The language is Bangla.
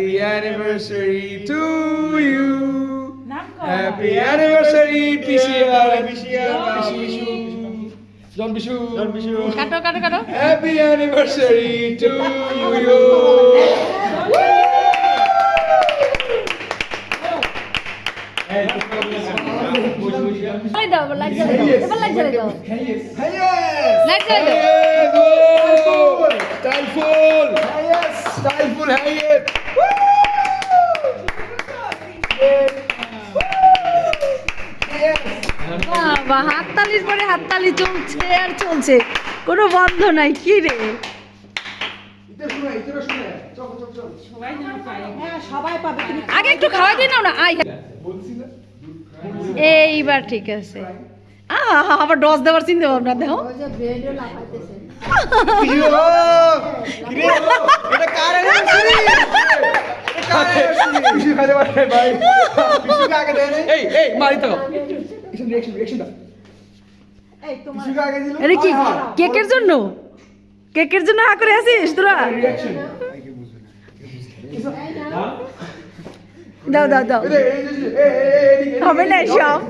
Happy anniversary to you. Happy anniversary, PCL. PCL, Don Bishu. John Bishu. Kato. Happy anniversary to you. হাততালির পরে হাততালি চলছে আর চলছে। কোনো বন্ধ নাই, কি রে? আগে একটু খাওয়াই নাও না আই এইবার ঠিক আছে। আহা, আবার ডস দেওয়ার চিন্তা ভাবনা দেখো। কি কেকের জন্য? কেকের জন্য হা করে আছিস তোরা. দাও দাও দাও হবে না সব